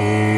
Oh.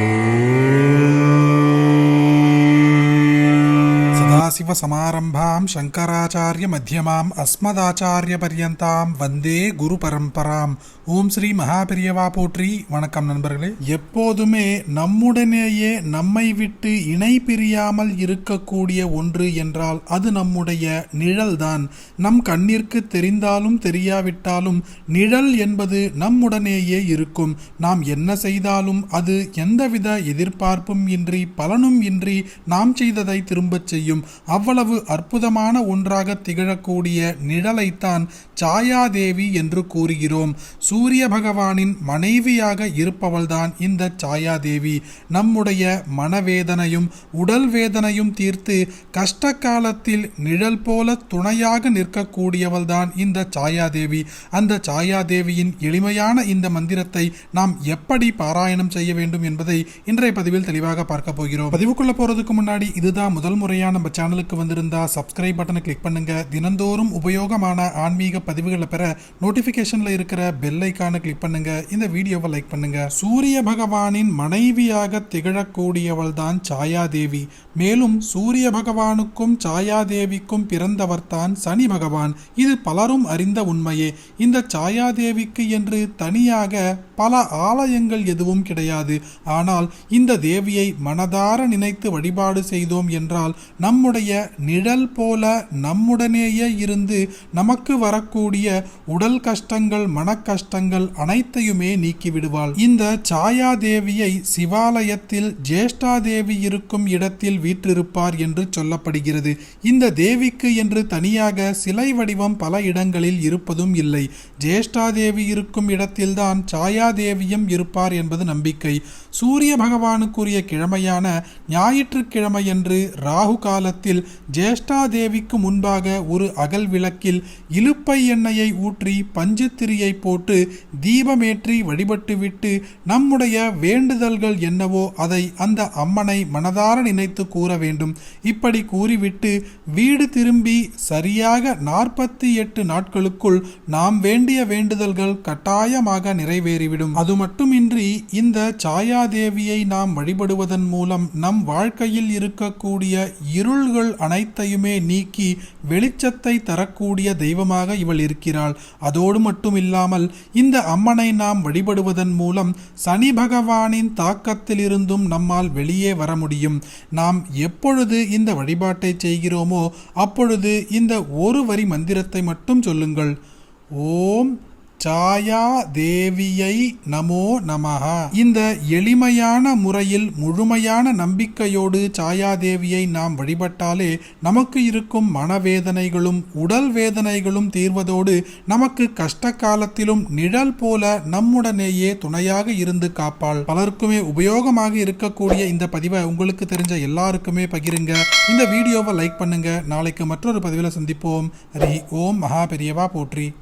सदाशिवसमारम्भां शङ्कराचार्यमध्यमाम् अस्मदाचार्यपर्यन्तां வந்தே குரு பரம்பராம் ஓம் ஸ்ரீ மகாபெரியவா போற்றி வணக்கம் நண்பர்களே. எப்போதுமே நம்முடனேயே நம்மை விட்டு இணை பிரியாமல் இருக்கக்கூடிய ஒன்று என்றால் அது நம்முடைய நிழல்தான். நம் கண்ணிற்கு தெரிந்தாலும் தெரியாவிட்டாலும் நிழல் என்பது நம்முடனேயே இருக்கும். நாம் என்ன செய்தாலும் அது எந்தவித எதிர்பார்ப்பும் இன்றி பலனும் இன்றி நாம் செய்ததை திரும்பச் செய்யும். அவ்வளவு அற்புதமான ஒன்றாக திகழக்கூடிய நிழலைத்தான் சாயாதேவி என்று கூறுகிறோம். சூரிய பகவானின் மனைவியாக இருப்பவள்தான் இந்த சாயாதேவி. நம்முடைய மனவேதனையும் உடல் வேதனையும் தீர்த்து கஷ்ட காலத்தில் நிழல் போல துணையாக நிற்கக்கூடியவள்தான் இந்த சாயாதேவி. அந்த சாயாதேவியின் எளிமையான இந்த மந்திரத்தை நாம் எப்படி பாராயணம் செய்ய வேண்டும் என்பதை இன்றைய பதிவில் தெளிவாக பார்க்க போகிறோம். பதிவுக்குள்ள போறதுக்கு முன்னாடி இதுதான் முதல் முறையா நம்ம சேனலுக்கு வந்திருந்தா சப்ஸ்கிரைப் பட்டனை கிளிக் பண்ணுங்க. தினந்தோறும் உபயோகமான ஆன்மீக பதிவுகளை பெற நோட்டிபிகேஷன்ல இருக்கிற பெல் ஐக்கானை கிளிக் பண்ணுங்க. இந்த வீடியோவை லைக் பண்ணுங்க. சூரிய பகவானின் மனைவியாக திகழக்கூடியவள் தான் சாயாதேவி. மேலும் சூரிய பகவானுக்கும் சாயாதேவிக்கும் பிறந்தவர் தான் சனி பகவான். இது பலரும் அறிந்த உண்மையே. இந்த சாயாதேவிக்கு என்று தனியாக பல ஆலயங்கள் எதுவும் கிடையாது. ஆனால் இந்த தேவியை மனதார நினைத்து வழிபாடு செய்தோம் என்றால் நம்முடைய அவருடைய நிழல் போல நம்முடனேயே இருந்து நமக்கு வரக்கூடிய உடல் கஷ்டங்கள் மனக்கஷ்டங்கள் அனைத்தையுமே நீக்கிவிடுவாள். இந்த சாயாதேவியை சிவாலயத்தில் ஜேஷ்டாதேவி இருக்கும் இடத்தில் வீற்றிருப்பார் என்று சொல்லப்படுகிறது. இந்த தேவிக்கு என்று தனியாக சிலை வடிவம் பல இடங்களில் இருப்பதும் இல்லை. ஜேஷ்டாதேவி இருக்கும் இடத்தில்தான் சாயாதேவியும் இருப்பார் என்பது நம்பிக்கை. சூரிய பகவானுக்குரிய கிழமையான ஞாயிற்றுக்கிழமையன்று ராகு காலத்தில் ஜேஷ்டாதேவிக்கு முன்பாக ஒரு அகல் விளக்கில் இலுப்பை எண்ணெயை ஊற்றி பஞ்சுத்திரியை போட்டு தீபமேற்றி வழிபட்டுவிட்டு நம்முடைய வேண்டுதல்கள் என்னவோ அதை அந்த அம்மனை மனதார நினைத்து கூற வேண்டும். இப்படி கூறிவிட்டு வீடு திரும்பி சரியாக நாற்பத்தி எட்டு நாட்களுக்குள் நாம் வேண்டிய வேண்டுதல்கள் கட்டாயமாக நிறைவேறிவிடும். அது மட்டுமின்றி இந்த சாயாதேவியை நாம் வழிபடுவதன் மூலம் நம் வாழ்க்கையில் இருக்கக்கூடிய இருள்கள் அனைத்தையுமே நீக்கி வெளிச்சத்தை தரக்கூடிய தெய்வமாக இவள் இருக்கிறாள். அதோடு மட்டும் இல்லாமல் இந்த அம்மனை நாம் வழிபடுவதன் மூலம் சனி பகவானின் தாக்கத்திலிருந்தும் நம்மால் வெளியே வர முடியும். நாம் எப்பொழுது இந்த வழிபாட்டை செய்கிறோமோ அப்பொழுது இந்த ஒரு வரி மந்திரத்தை மட்டும் சொல்லுங்கள். ஓம் சாயா தேவியை நமோ நமஹா. இந்த எளிமையான முறையில் முழுமையான நம்பிக்கையோடு சாயா தேவியை நாம் வழிபட்டாலே நமக்கு இருக்கும் மனவேதனைகளும் உடல் வேதனைகளும் தீர்வதோடு நமக்கு கஷ்ட காலத்திலும் நிழல் போல நம்முடனேயே துணையாக இருந்து காப்பாள். பலருக்குமே உபயோகமாக இருக்கக்கூடிய இந்த பதிவை உங்களுக்கு தெரிஞ்ச எல்லாருக்குமே பகிருங்க. இந்த வீடியோவை லைக் பண்ணுங்க. நாளைக்கு மற்றொரு பதிவில் சந்திப்போம். ஹரி ஓம் மகா பெரியவா போற்றி.